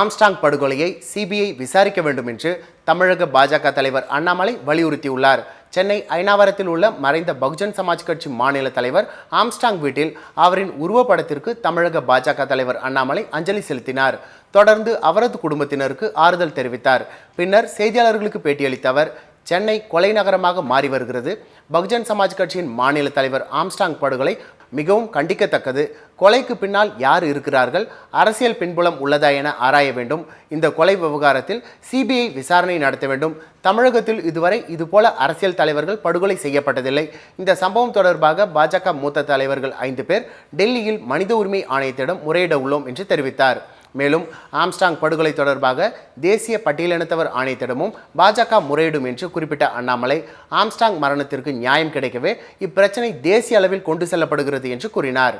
Armstrong படுகொலையை CBI விசாரிக்க வேண்டும் என்று தமிழக பாஜக தலைவர் அண்ணாமலை வலியுறுத்தியுள்ளார். சென்னை ஐநாவரத்தில் உள்ள மறைந்த பகுஜன் சமாஜ் கட்சி மாநில தலைவர் ஆம்ஸ்டாங் வீட்டில் அவரின் உருவப்படத்திற்கு தமிழக பாஜக தலைவர் அண்ணாமலை அஞ்சலி செலுத்தினார். தொடர்ந்து அவரது குடும்பத்தினருக்கு ஆறுதல் தெரிவித்தார். பின்னர் செய்தியாளர்களுக்கு பேட்டியளித்த அவர் சென்னை கொலை நகரமாக மாறி வருகிறது. பகுஜன் சமாஜ் கட்சியின் மாநில தலைவர் ஆம்ஸ்டாங் படுகொலை மிகவும் கண்டிக்கத்தக்கது. கொலைக்கு பின்னால் யார் இருக்கிறார்கள்? அரசியல் பின்புலம் உள்ளதா என ஆராய வேண்டும். இந்த கொலை விவகாரத்தில் சிபிஐ விசாரணை நடத்த வேண்டும். தமிழகத்தில் இதுவரை இதுபோல அரசியல் தலைவர்கள் படுகொலை செய்யப்பட்டதில்லை. இந்த சம்பவம் தொடர்பாக பாஜக மூத்த தலைவர்கள் ஐந்து பேர் டெல்லியில் மனித உரிமை ஆணையத்திடம் முறையிட உள்ளோம் என்று தெரிவித்தார். மேலும் ஆம்ஸ்டாங் படுகொலை தொடர்பாக தேசிய பட்டியலினத்தவர் ஆணையத்திடமும் பாஜக முறையிடும் என்று குறிப்பிட்ட அண்ணாமலை ஆம்ஸ்டாங் மரணத்திற்கு நியாயம் கிடைக்கவே இப்பிரச்சனை தேசிய அளவில் கொண்டு செல்லப்படுகிறது என்று கூறினார்.